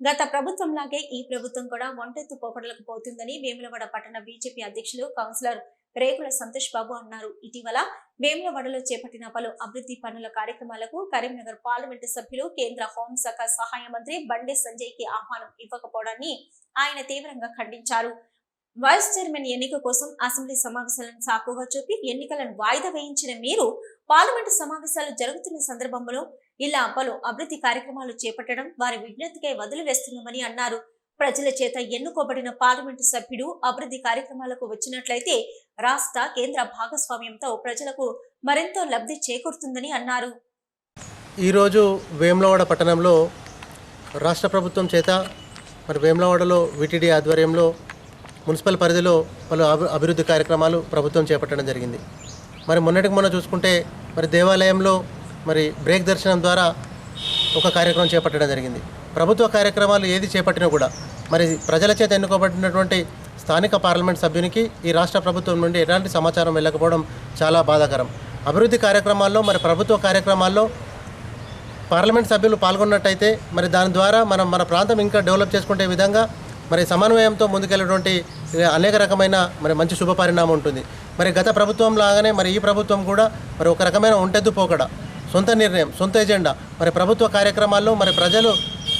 గత ప్రభుత్వంలాగే ఈ ప్రభుత్వం కూడా ఒంటెత్తు పోకడలకు పోతుందని వేములవాడ పట్టణ బీజేపీ అధ్యక్షులు కౌన్సిలర్ రేకుల సంతోష్ బాబు అన్నారు. ఇటీవల వేములవాడలో చేపట్టిన పలు అభివృద్ధి పనుల కార్యక్రమాలకు కరీంనగర్ పార్లమెంటు సభ్యులు కేంద్ర హోంశాఖ సహాయ మంత్రి బండి సంజయ్కి ఆహ్వానం ఇవ్వకపోవడాన్ని ఆయన తీవ్రంగా ఖండించారు. వైస్ చైర్మన్ ఎన్నిక కోసం అసెంబ్లీ సమావేశాలను సాకుగా చూపి ఎన్నికలను వాయిదా వేయించిన మీరు పార్లమెంటు సమావేశాలు జరుగుతున్న సందర్భంలో ఇలా పలు అభివృద్ధి కార్యక్రమాలు చేపట్టడం వారి విజ్ఞతకై వదిలివేస్తున్నామని అన్నారు. ప్రజల చేత ఎన్నుకోబడిన పార్లమెంటు సభ్యుడు అభివృద్ధి కార్యక్రమాలకు వచ్చినట్లయితే రాష్ట్ర కేంద్ర భాగస్వామ్యంతో ప్రజలకు మరెంతో లబ్ధి చేకూరుతుందని అన్నారు. ఈరోజు వేములవాడ పట్టణంలో రాష్ట్ర ప్రభుత్వం చేత మరి వేములవాడలో విటిడి ఆధ్వర్యంలో మున్సిపల్ పరిధిలో పలు అభి అభివృద్ధి కార్యక్రమాలు ప్రభుత్వం చేపట్టడం జరిగింది. మరి మొన్నటికి మొన్న చూసుకుంటే మరి దేవాలయంలో మరి బ్రేక్ దర్శనం ద్వారా ఒక కార్యక్రమం చేపట్టడం జరిగింది. ప్రభుత్వ కార్యక్రమాలు ఏది చేపట్టినా కూడా మరి ప్రజల చేత ఎన్నుకోబడినటువంటి స్థానిక పార్లమెంట్ సభ్యునికి ఈ రాష్ట్ర ప్రభుత్వం నుండి ఎలాంటి సమాచారం వెళ్ళకపోవడం చాలా బాధాకరం. అభివృద్ధి కార్యక్రమాల్లో మరి ప్రభుత్వ కార్యక్రమాల్లో పార్లమెంట్ సభ్యులు పాల్గొన్నట్టయితే మరి దాని ద్వారా మనం మన ప్రాంతం ఇంకా డెవలప్ చేసుకునే విధంగా మరి సమన్వయంతో ముందుకెళ్ళటువంటి అనేక రకమైన మరి మంచి శుభ పరిణామం ఉంటుంది. మరి గత ప్రభుత్వం లాగానే మరి ఈ ప్రభుత్వం కూడా మరి ఒక రకమైన ఉంటెద్దు పోకడ సొంత నిర్ణయం సొంత ఎజెండా. మరి ప్రభుత్వ కార్యక్రమాల్లో మరి ప్రజలు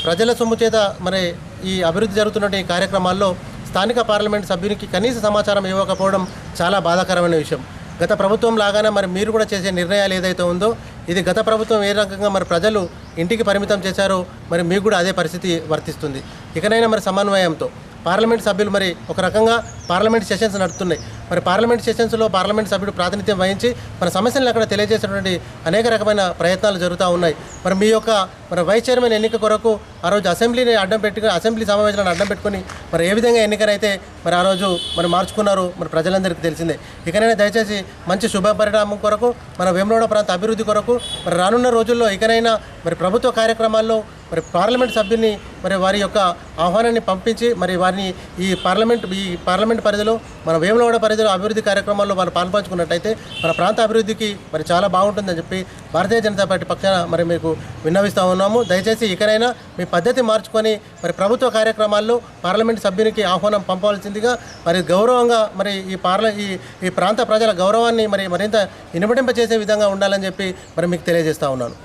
ప్రజల సొమ్ము చేత మరి ఈ అభివృద్ధి జరుగుతున్న ఈ కార్యక్రమాల్లో స్థానిక పార్లమెంట్ సభ్యునికి కనీస సమాచారం ఇవ్వకపోవడం చాలా బాధాకరమైన విషయం. గత ప్రభుత్వం లాగానే మరి మీరు కూడా చేసే నిర్ణయాలు ఏదైతే ఉందో ఇది గత ప్రభుత్వం ఏ రకంగా మరి ప్రజలు ఇంటికి పరిమితం చేశారో మరి మీకు కూడా అదే పరిస్థితి వర్తిస్తుంది. ఇకనైనా మరి సమన్వయంతో. పార్లమెంట్ సభ్యులు మరి ఒక రకంగా పార్లమెంట్ సెషన్స్ నడుస్తున్నాయి మరి పార్లమెంట్ సెషన్స్లో పార్లమెంట్ సభ్యుడు ప్రాతినిధ్యం వహించి మన సమస్యలను అక్కడ తెలియజేసినటువంటి అనేక రకమైన ప్రయత్నాలు జరుగుతూ ఉన్నాయి. మరి మీ యొక్క మరి వైస్ చైర్మన్ ఎన్నిక కొరకు ఆ రోజు అసెంబ్లీని అడ్డం పెట్టుకుని అసెంబ్లీ సమావేశాలను అడ్డం పెట్టుకుని మరి ఏ విధంగా ఎన్నికనైతే మరి ఆ రోజు మరి మార్చుకున్నారు మరి ప్రజలందరికీ తెలిసిందే. ఇకనైనా దయచేసి మంచి శుభ పరిణామం కొరకు మన వేమనోడ ప్రాంత అభివృద్ధి కొరకు మరి రానున్న రోజుల్లో ఇకనైనా మరి ప్రభుత్వ కార్యక్రమాల్లో మరి పార్లమెంట్ సభ్యుల్ని మరి వారి యొక్క ఆహ్వానాన్ని పంపించి మరి వారిని ఈ పార్లమెంట్ ఈ పార్లమెంట్ పరిధిలో మన వేములవాడ పరిధిలో అభివృద్ధి కార్యక్రమాల్లో వాళ్ళు పాల్పంచుకున్నట్టయితే మన ప్రాంత అభివృద్ధికి మరి చాలా బాగుంటుందని చెప్పి భారతీయ జనతా పార్టీ పక్కన మరి మీకు విన్నవిస్తూ ఉన్నాము. దయచేసి ఇకనైనా మీ పద్ధతి మార్చుకొని మరి ప్రభుత్వ కార్యక్రమాల్లో పార్లమెంట్ సభ్యునికి ఆహ్వానం పంపవలసిందిగా మరి గౌరవంగా మరి ఈ పార్ల ఈ ఈ ప్రాంత ప్రజల గౌరవాన్ని మరి మరింత ఇనుమడింప చేసే విధంగా ఉండాలని చెప్పి మరి మీకు తెలియజేస్తూ ఉన్నాను.